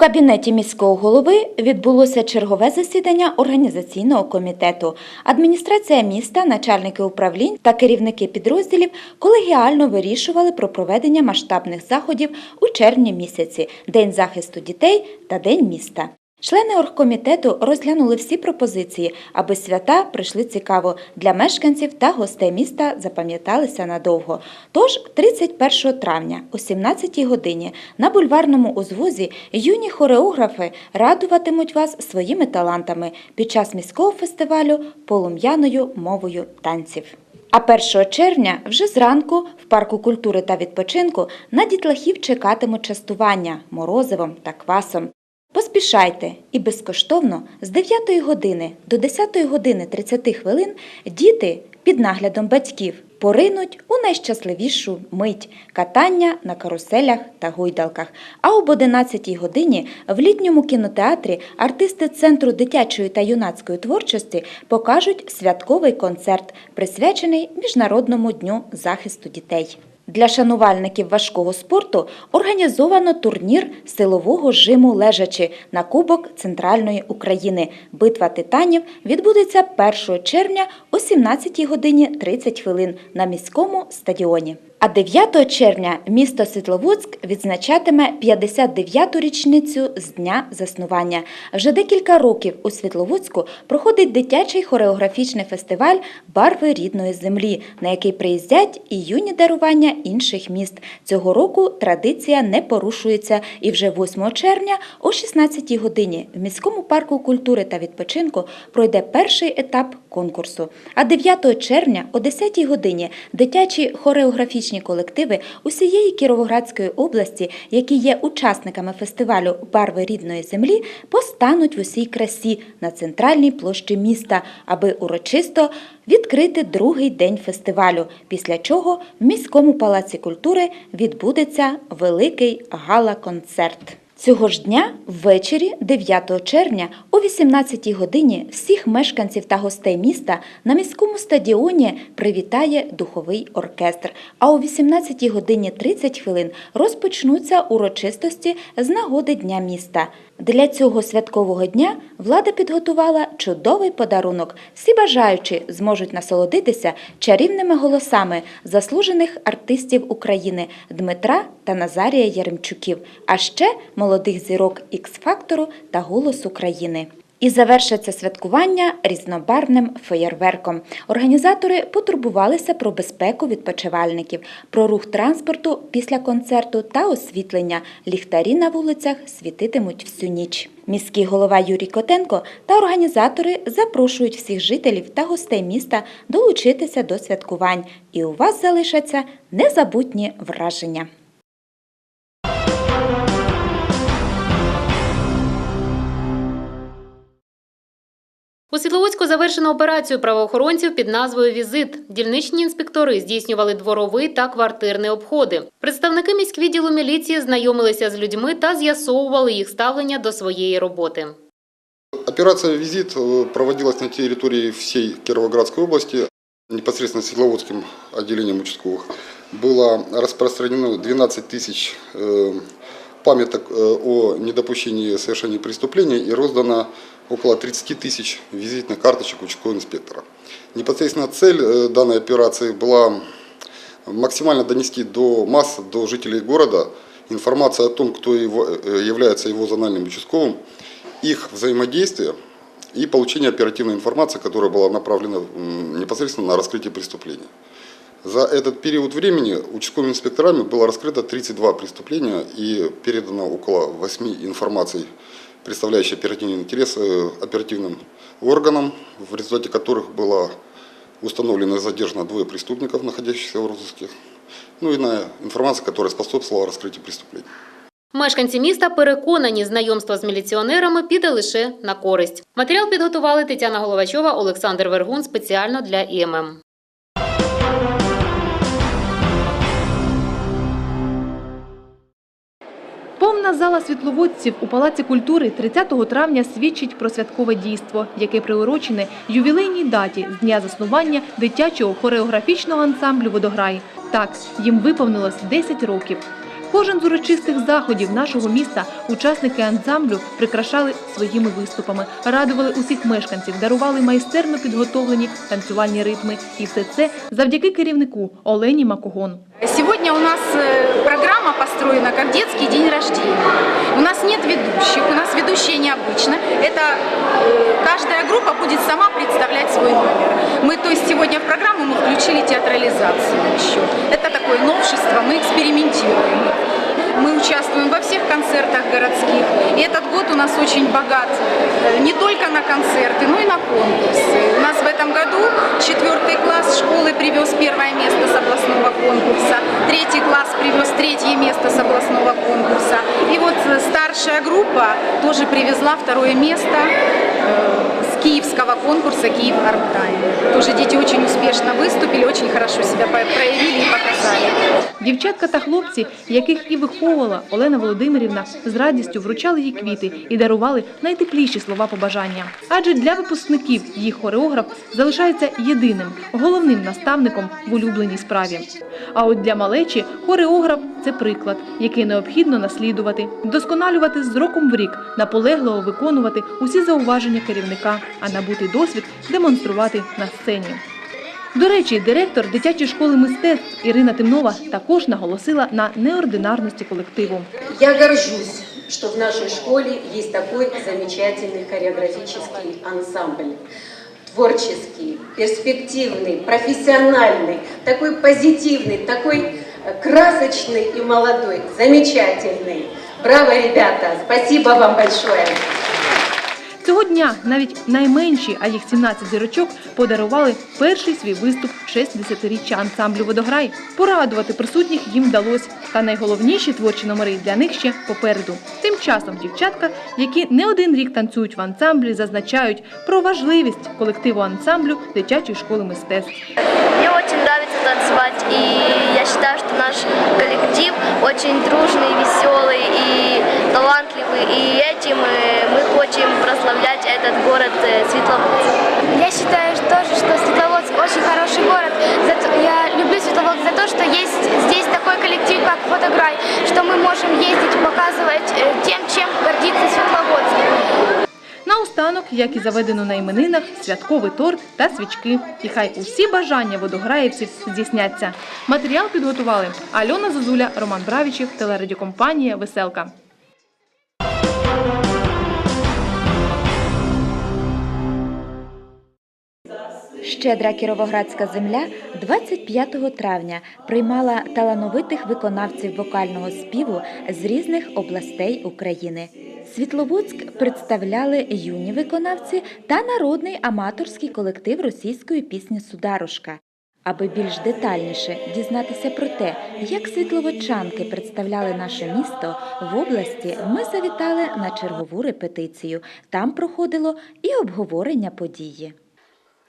кабінеті міського голови відбулося чергове засідання організаційного комітету. Адміністрація міста, начальники управлінь та керівники підрозділів колегіально вирішували про проведення масштабних заходів у червні місяці День захисту дітей та День міста. Члени оргкомітету розглянули всі пропозиції, аби свята прийшли цікаво для мешканців та гостей міста запам'яталися надовго. Тож 31 травня о 17 годині на бульварному узвозі юні хореографи радуватимуть вас своїми талантами під час міського фестивалю полум'яною мовою танців. А 1 червня вже зранку в парку культури та відпочинку на дітлахів чекатимуть частування морозивом та квасом. Поспішайте і безкоштовно з 9 години до 10 години 30 хвилин діти під наглядом батьків поринуть у найщасливішу мить катання на каруселях та гойдалках. А об 11 годині в літньому кінотеатрі артисти Центру дитячої та юнацької творчості покажуть святковий концерт, присвячений Міжнародному дню захисту дітей. Для шанувальників важкого спорту організовано турнір силового жиму лежачи на Кубок Центральної України. Битва титанів відбудеться 1 червня о 17 годині 30 хвилин на міському стадіоні. А 9 червня місто Світловодськ відзначатиме 59-ту річницю з дня заснування. Вже декілька років у Світловодську проходить дитячий хореографічний фестиваль Барви рідної землі, на який приїздять і юні дарування інших міст. Цього року традиція не порушується, і вже 8 червня о 16 годині в міському парку культури та відпочинку пройде перший етап конкурсу. А 9 червня о 10 годині дитячі хореографічні колективи усієї Кіровоградської області, які є учасниками фестивалю Барви рідної землі, постануть в усій красі на центральній площі міста, аби урочисто відкрити другий день фестивалю. Після чого в міському палаці культури відбудеться великий гала-концерт. Цього ж дня ввечері 9 червня о 18 годині всіх мешканців та гостей міста на міському стадіоні привітає духовий оркестр. А о 18 годині 30 хвилин розпочнуться урочистості з нагоди Дня міста. Для цього святкового дня влада підготувала чудовий подарунок. Всі бажаючі зможуть насолодитися чарівними голосами заслужених артистів України Дмитра та Назарія Яремчуків, а ще молодих зірок Ікс-фактору та голос України. І завершиться святкування різнобарвним феєрверком. Організатори потурбувалися про безпеку відпочивальників, про рух транспорту після концерту та освітлення. Ліхтарі на вулицях світитимуть всю ніч. Міський голова Юрій Котенко та організатори запрошують всіх жителів та гостей міста долучитися до святкувань. І у вас залишаться незабутні враження. У Світловодську завершено операцію правоохоронців під назвою Візит. Дільничні інспектори здійснювали дворовий та квартирні обходи. Представники міськвідділу міліції знайомилися з людьми та з'ясовували їх ставлення до своєї роботи. Операция «Визит» э, проводилась на территории всей Кировоградской области, непосредственно Светловодским отделением участковых. Было распространено 12 тысяч э, памяток э, о недопущении совершения преступления и роздано около 30 тысяч визитных карточек участкового инспектора. Непосредственно цель э, данной операции была максимально донести до масс, до жителей города информацию о том, кто его, э, является его зональным участковым, их взаимодействие и получение оперативной информации, которая была направлена непосредственно на раскрытие преступления. За этот период времени участковыми инспекторами было раскрыто 32 преступления и передано около 8 информаций, представляющих оперативный интерес э, оперативным органам, в результате которых было установлено и задержано двое преступников, находящихся в розыске. Ну и иная информация, которая способствовала раскрытию преступлений. Мешканці міста переконані, знайомство з міліціонерами піде лише на користь. Матеріал підготували Тетяна Головачова, Олександр Вергун спеціально для ІММ. Повна зала світловодців у Палаці культури 30 травня свідчить про святкове дійство, яке приурочене ювілейній даті з дня заснування дитячого хореографічного ансамблю «Водограй». Так, їм виповнилось 10 років. Кожен з урочистих заходів нашого міста учасники ансамблю прикрашали своїми виступами, радували усіх мешканців, дарували майстерно підготовлені танцювальні ритми. І все це завдяки керівнику Олені Макогон. Сегодня у нас э, программа построена как детский день рождения. У нас нет ведущих, у нас ведущие необычно. Это э, каждая группа будет сама представлять свой номер. Мы, то есть сегодня в программу мы включили театрализацию еще. Это такое новшество, мы экспериментируем. Мы участвуем во всех концертах городских. И этот год у нас очень богат э, не только на концерты, но и на конкурсы. У нас в этом году четвертый класс школы привез первое место с областного конкурса. Третий класс привез третье место с областного конкурса. И вот э, старшая группа тоже привезла второе место э, киевского конкурса «Киев Арттайм». Тоже дети очень успешно выступили, очень хорошо себя проявили и показали. Дівчатка та хлопці, яких і виховувала Олена Володимирівна, з радістю вручали їй квіти і дарували найтепліші слова побажання. Адже для випускників їх хореограф залишається єдиним, головним наставником в улюбленій справі. А от для малечі хореограф це приклад, який необхідно наслідувати, вдосконалювати з роком в рік, наполегливо виконувати усі зауваження керівника, а набутий досвід демонструвати на сцені. До речі, директор дитячої школи мистецтв Ірина Тимнова також наголосила на неординарності колективу. Я горжусь, что в нашей школе есть такой замечательный хореографический ансамбль. Творческий, перспективный, профессиональный, такой позитивный, такой э, красочный и молодой, замечательный. Браво, ребята! Спасибо вам большое! Цього дня навіть найменші, а їх 17 зірочок, подарували перший свій виступ в честь 10-річчя ансамблю Водограй. Порадувати присутніх їм вдалося. Та найголовніші творчі номери для них ще попереду. Тим часом дівчатка, які не один рік танцюють в ансамблі, зазначають про важливість колективу ансамблю дитячої школи мистецтв. Мне очень нравится танцевать, и я считаю, что наш коллектив очень дружный, веселый и талантливый, и этим э, мы хотим прославлять этот город э, Светловодск. Я считаю что тоже, что Светловодск очень хороший город. За то- Я люблю Светловодск за то, что есть здесь такой коллектив, как Фотограй, что мы можем ездить, показывать э, тем, чем гордится Светловодск. Наостанок, як і заведено на іменинах, святковий торт та свічки. І хай усі бажання водограївців здійсняться. Матеріал підготували Альона Зозуля, Роман Бравічів, телерадіокомпанія Веселка. Щедра кіровоградська земля 25 травня приймала талановитих виконавців вокального співу з різних областей України. Світловодськ представляли юні виконавці та народний аматорський колектив російської пісні Сударушка. Аби більш детальніше дізнатися про те, як світловодчанки представляли наше місто в області, ми завітали на чергову репетицію. Там проходило і обговорення події.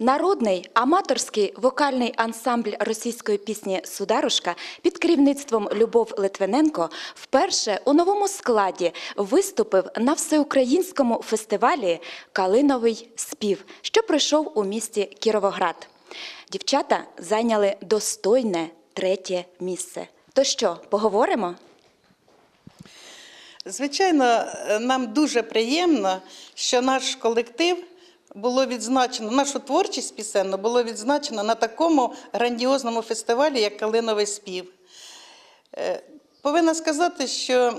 Народний аматорський вокальний ансамбль російської пісні Сударушка під керівництвом Любов Литвиненко вперше у новому складі виступив на всеукраїнському фестивалі Калиновий спів, що пройшов у місті Кіровоград. Дівчата зайняли достойне третє місце. То що, поговоримо? Звичайно, е, нам дуже приємно, що наш колектив було відзначено, нашу творчість пісенну було відзначено на такому грандіозному фестивалі, як Калиновий спів. Е, Повинна сказати, що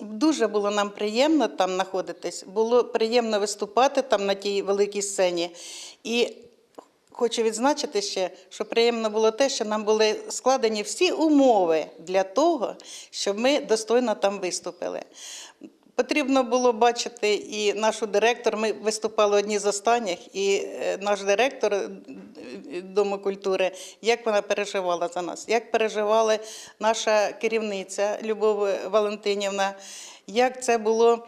дуже було нам приємно там знаходитись, було приємно виступати там на тій великій сцені. І Хочу відзначити ще, що приємно було те, що нам були складені всі умови для того, щоб ми достойно там виступили. Потрібно було бачити і нашу директор. Ми виступали одні з останніх, і е, наш директор е, Дому культури, як вона переживала за нас, як переживала наша керівниця Любов Валентинівна, як це було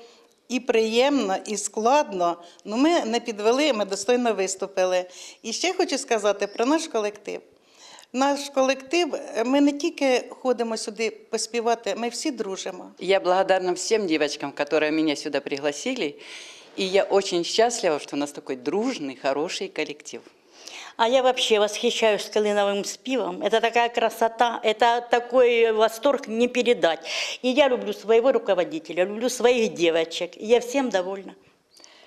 і приємно, і складно. Ну, ми не підвели, ми достойно виступили. І ще хочу сказати про наш колектив. Наш колектив, е, ми не тільки ходимо сюди поспівати, ми всі дружимо. Я благодарна всем девочкам, которые меня сюда пригласили. И я очень счастлива, что у нас такой дружный, хороший коллектив. А я вообще восхищаюсь калиновым спивом. Это такая красота, это такой восторг не передать. И я люблю своего руководителя, люблю своих девочек. И я всем довольна.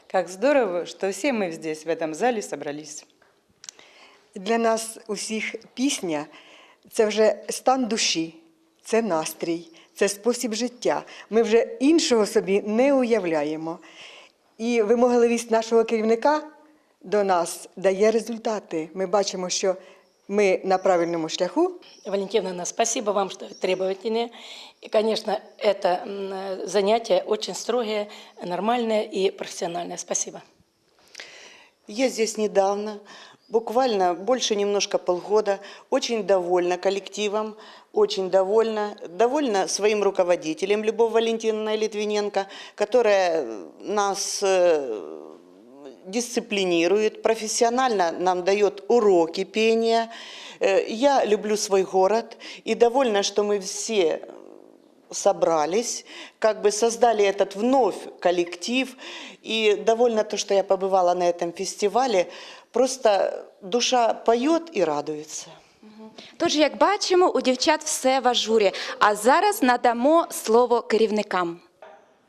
Как здорово, что все мы здесь, в этом зале, собрались. Для нас усіх пісня це вже стан душі, це настрій, це спосіб життя. Ми вже іншого собі не уявляємо. І вимогливість нашого керівника до нас дає результати. Ми бачимо, що ми на правильному шляху. Валентиновна, спасибо вам, что требовательные. И, конечно, это занятие очень строгое, нормальное и профессиональное. Спасибо. Я здесь недавно, буквально больше немножко полгода, очень довольна коллективом, очень довольна, довольна своим руководителем Любовь Валентиновной Литвиненко, которая нас э, дисциплинирует, профессионально нам дает уроки пения. Э, Я люблю свой город и довольна, что мы все собрались, как бы создали этот вновь коллектив. И довольна то, что я побывала на этом фестивале. Просто душа поет и радуется. Тож, як бачимо, у дівчат все в ажурі. А зараз надамо слово керівникам.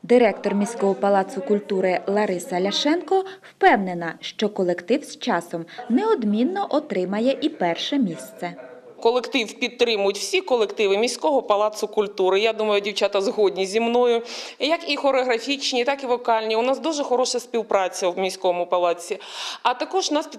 Директор міського палацу культури Лариса Ляшенко впевнена, що колектив з часом неодмінно отримає і перше місце. Колектив підтримують всі колективи міського палацу культури. Я думаю, дівчата згодні зі мною. Як і хореографічні, так і вокальні. У нас дуже хороша співпраця в міському палаці. А також нас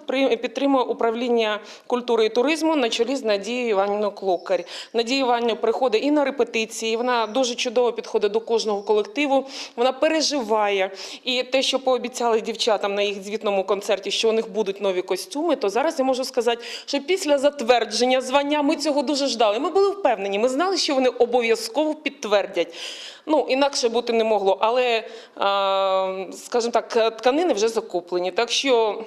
підтримує управління культури і туризму на чолі з Надією Іванівною Клокар. Надія Іванівна приходить і на репетиції. Вона дуже чудово підходить до кожного колективу. Вона переживає. І те, що пообіцяли дівчатам на їх звітному концерті, що у них будуть нові костюми, то зараз я можу сказати, що після затвердження звання ми цього дуже ждали. Ми були впевнені, ми знали, що вони обов'язково підтвердять. Ну, інакше бути не могло. Але, скажімо так, тканини вже закуплені. Так що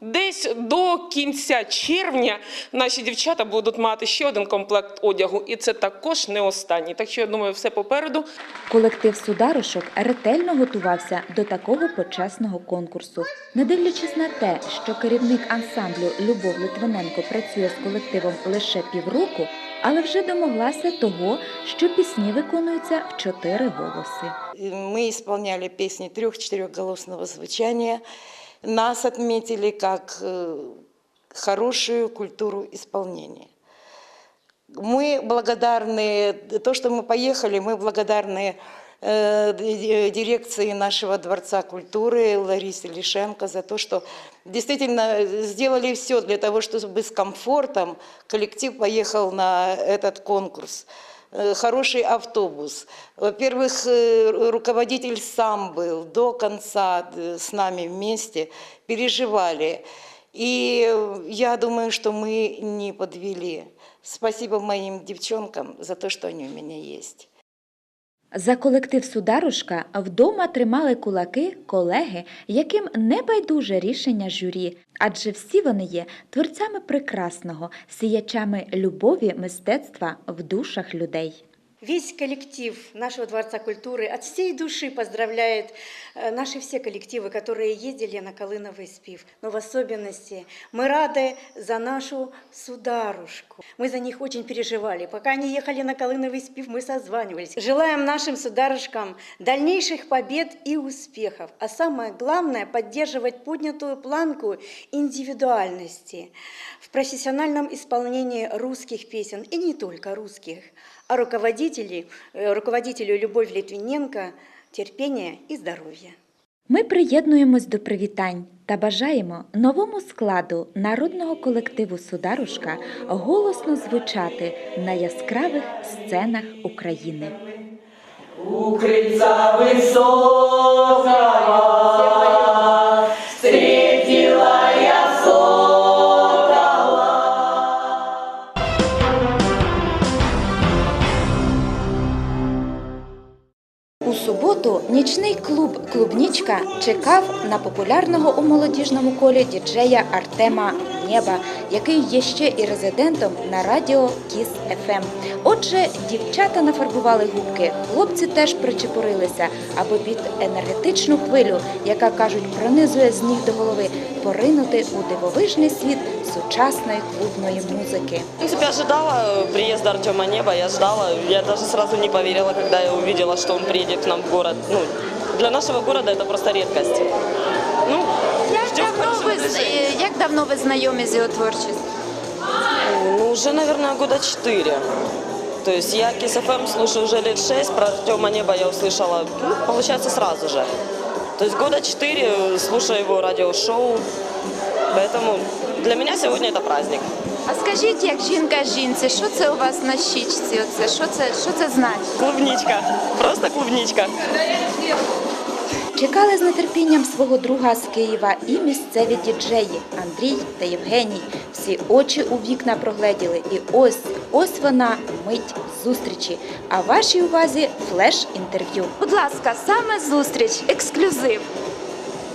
десь до кінця червня наші дівчата будуть мати ще один комплект одягу. І це також не останній. Так що я думаю, все попереду. Колектив сударушок ретельно готувався до такого почесного конкурсу. Не дивлячись на те, що керівник ансамблю Любов Литвиненко працює з колективом лише півроку, але вже домоглася того, що пісні виконуються в чотири голоси. Мы исполняли песни трех-четырехголосного звучания. Нас отметили как э, хорошую культуру исполнения. Мы благодарны, то, что мы поехали, мы благодарны э, ди- дирекции нашего Дворца культуры Ларисе Лишенко за то, что действительно сделали все для того, чтобы с комфортом коллектив поехал на этот конкурс. Э, Хороший автобус. Во-первых, э, руководитель сам был до конца э, с нами вместе, переживали. И э, я думаю, что мы не подвели. Спасибо моим девчонкам за то, что они у меня есть. За колектив Сударушка вдома тримали кулаки колеги, яким не байдуже рішення журі, адже всі вони є творцями прекрасного, сіячами любові мистецтва в душах людей. Весь коллектив нашего Дворца культуры от всей души поздравляет э, наши все коллективы, которые ездили на Колыновый спив. Но в особенности мы рады за нашу сударушку. Мы за них очень переживали. Пока они ехали на Колыновый спив, мы созванивались. Желаем нашим сударушкам дальнейших побед и успехов. А самое главное – поддерживать поднятую планку индивидуальности в профессиональном исполнении русских песен, и не только русских, а руководителей, э, руководителю Любовь Литвиненко терпения и здоровья. Ми приєднуємось до привітань та бажаємо новому складу народного колективу Сударушка голосно звучати на яскравих сценах України. Укрыться высокого Нічний клуб Клубнічка чекав на популярного у молодіжному колі діджея Артема неба, який є ще і резидентом на радіо Кіс ФМ. Отже, дівчата нафарбували губки, хлопці теж причепурилися, аби під енергетичну хвилю, яка кажуть, пронизує з ніг до голови, поринути у дивовижний світ сучасної клубної музики. В принципе, ожидала э, приезда Артема Неба, я ждала. Я даже сразу не поверила, когда я увидела, что он приедет к нам в город. Ну, для нашего города это просто редкость. Ну, ждем хорошего движения. як давно ви знайомі з його творчістю? Ну, уже, наверное, года четыре. То есть я Кис ФМ слушаю уже лет шесть, про Артема Неба я услышала, ну, получается, сразу же. То есть года четыре э, слушаю его радиошоу, поэтому для меня сегодня это праздник. А скажіть, як жінка жінці, що це у вас на щічці? Оце що це що це значить? Клубничка, просто клубничка. Чекали з нетерпінням свого друга з Києва і місцеві діджеї Андрій та Євгеній. Всі очі у вікна прогледіли. І ось ось вона мить зустрічі. А вашій увазі флеш-інтерв'ю. Будь ласка, саме зустріч, ексклюзив.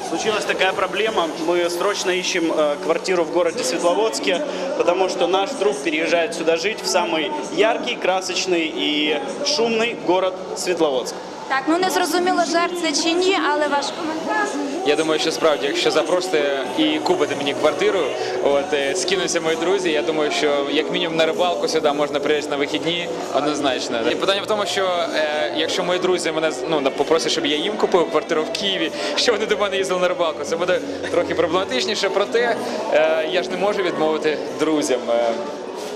Случилась такая проблема. Мы срочно ищем э, квартиру в городе Светловодске, потому что наш друг переезжает сюда жить в самый яркий, красочный и шумный город Светловодск. Так, ну не зрозуміло, жарт це чи ні, але ваш коментар. Я думаю, що справді, якщо запросите і купите мені квартиру, от е, скинуться мої друзі. Я думаю, що як мінімум на рибалку сюди можна приїхати на вихідні, однозначно. І питання в тому, що е, якщо мої друзі мене ну попросять, щоб я їм купив квартиру в Києві, що вони до мене їздили на рибалку, це буде трохи проблематичніше. Проте е, я ж не можу відмовити друзям. Е,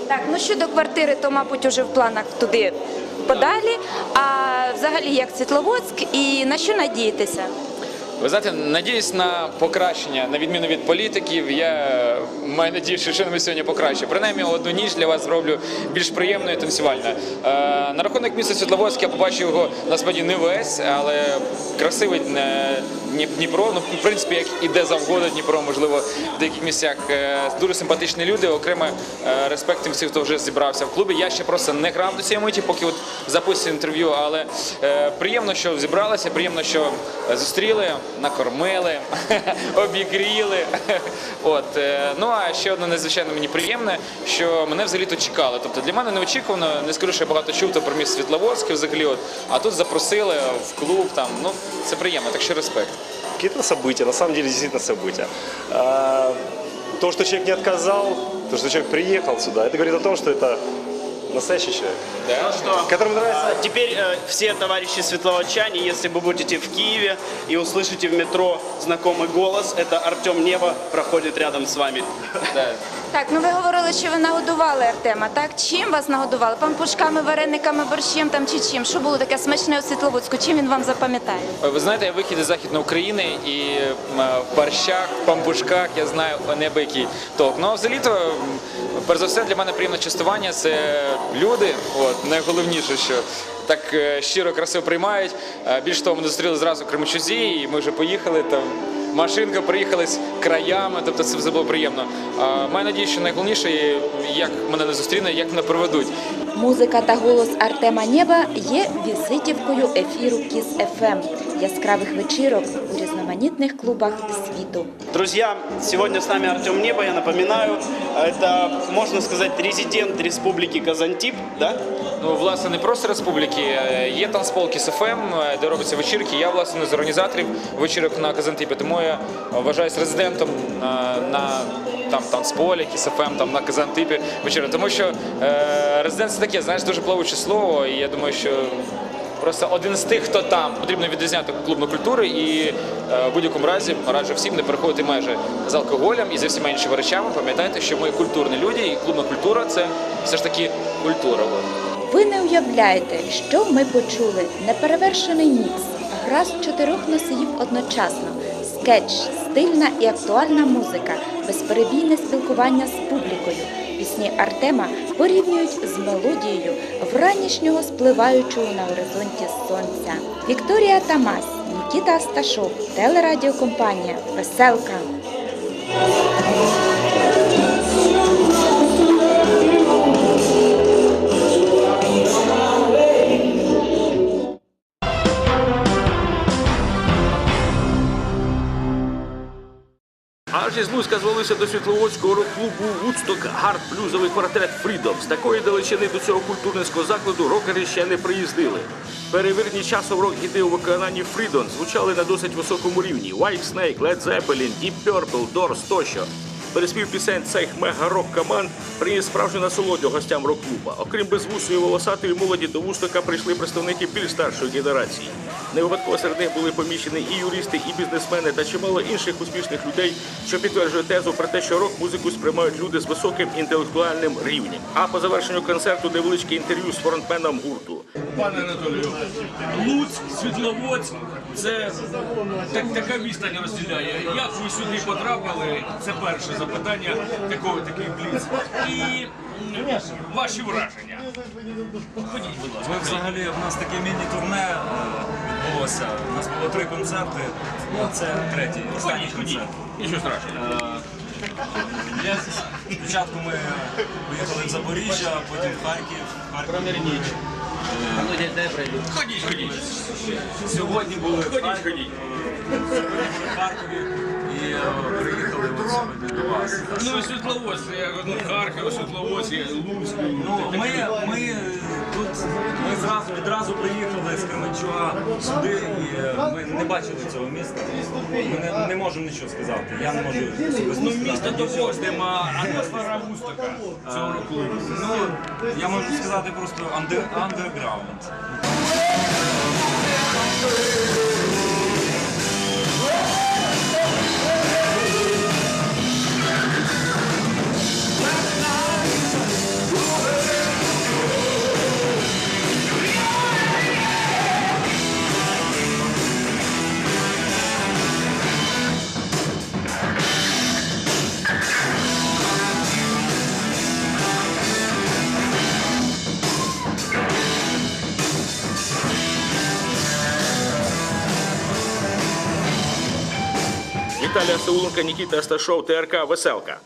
Так, ну щодо квартири, то мабуть уже в планах туди подалі. А взагалі як Світловодськ і на що надієтеся? Ви знаєте, надіюсь на покращення, на відміну від політиків. Я маю надію, що щось сьогодні покраще. Принаймні одну ніч для вас зроблю більш приємною і танцювальною. Е, на рахунок міста Світловодськ я побачив його насправді не весь, але красивий е, Дні- Дніпро. Ну, в принципі, як іде завгодно Дніпро, можливо, в деяких місцях. Е, дуже симпатичні люди. Окремо респект тим всім, хто вже зібрався в клубі. Я ще просто не грав до цієї миті, поки от записую інтерв'ю, але приємно, що зібралися, приємно, що зустріли, накормили, обігріли. От е, ну а ще одне надзвичайно мені приємне, що мене взагалі тут чекали. Тобто для мене неочікувано, не скажу, що я багато чув то про міст Світловодське взагалі. От, а тут запросили в клуб. Там ну це приємно, так що респект. Какие-то события, на самом деле действительно события. А, То, что человек не отказал, то, что человек приехал сюда, это говорит о том, что это настоящий человек. Ну что, Которому нравится. а, теперь э, все товарищи светловодчане, если вы будете в Киеве и услышите в метро знакомый голос, это Артем Небо проходит рядом с вами. Так, ну ви говорили, що ви нагодували Артема. Так, чим вас нагодували? Пампушками, варениками, борщем там чи чим? Що було таке смачне у Світловодську? Чим він вам запам'ятає? Ви знаєте, я вихід із Західної України і м, в борщах, в пампушках я знаю неабиякий толк. Ну, а взагалі-то, м, перш за все, для мене приємне частування це люди. От, найголовніше, що так е, щиро, красиво приймають. Е, Більш того, ми зустріли зразу в Кременчузі, і ми вже поїхали там. Машинка приїхала з краями, тобто це все було приємно. А, маю надію, що найголовніше, як мене не зустріне, як мене проведуть. Музика та голос Артема Нєба є візитівкою ефіру Кіс ФМ, яскравих вечірок у різноманітних клубах світу. Друзья, сегодня с нами Артем Небо, я напоминаю, это, можно сказать, резидент Республики Казантип, да? Ну, власне, не просто республіки. е, Є танцпол Кіс ФМ, е, де робляться вечірки. Я, власне, з організаторів вечірок на Казантипі, тому я вважаюсь резидентом е, на там танцполі, Кіс там на Казантипі вечірки. Тому що е, резидент це таке, знаєш, дуже плавуче слово, і я думаю, що Просто один з тих, хто там потрібно відрізняти клубну культуру, і е, в будь-якому разі раджу всім не переходити межі з алкоголем і зі всіма іншими речами. Пам'ятайте, що ми культурні люди, і клубна культура це все ж таки культура. Ви не уявляєте, що ми почули. Неперевершений мікс, гра з чотирьох носіїв одночасно, скетч, стильна і актуальна музика, безперебійне спілкування з публікою. Пісні Артема порівнюють з мелодією вранішнього спливаючого на горизонті сонця. Вікторія Тамас, Нікіта Асташов, телерадіокомпанія Веселка. Аж звалися до світловодського рок-клубу Вудсток гард блюзовий квартет Фрідом. З такої далечини до цього культурницького закладу рокери ще не приїздили. Перевірні часом рок-гіти у виконанні Фрідом звучали на досить високому рівні. White Snake, Led Zeppelin, Deep Purple, Doors тощо. Переспів пісень цих мега-рок команд приніс справжню насолоду гостям рок-клуба. Окрім безвусої волосатої молоді, до Вустока прийшли представники більш старшої генерації. Не випадково серед них були поміщені і юристи, і бізнесмени та чимало інших успішних людей, що підтверджує тезу про те, що рок-музику сприймають люди з високим інтелектуальним рівнем. А по завершенню концерту невеличке інтерв'ю з фронтменом гурту. Пане Анатолію, Луцьк, Світловодськ це так, така відстань розділяє. Як ви сюди потрапили? Це перше запитання, такого такий бліц. І ваші враження. Ходіть, будь ласка. Ми взагалі в нас таке міні-турне е, відбулося. У нас було три концерти. Це третій. Останній Ходіть, ходіть. концерт. Нічого страшного. Е, спочатку ми поїхали в Запоріжжя, потім в Харків. Е, Ходіть, ходіть. Сьогодні були в Харкові, були в Харкові і е, приїхали до вас. Ну і я ну, Харків, Світловодськ, Луцьк. Ну, ми, ми тут ми зразу відразу приїхали з Кременчуга сюди і е, ми не бачили цього міста. Ми не, не можемо нічого сказати. Я не можу особисто Ну, сказати місто нічого. довозимо, а атмосфера Вустока цього року. Ну, я можу сказати просто андер, андерграунд. Сауленка, Нікіта Асташов, ТРК Веселка.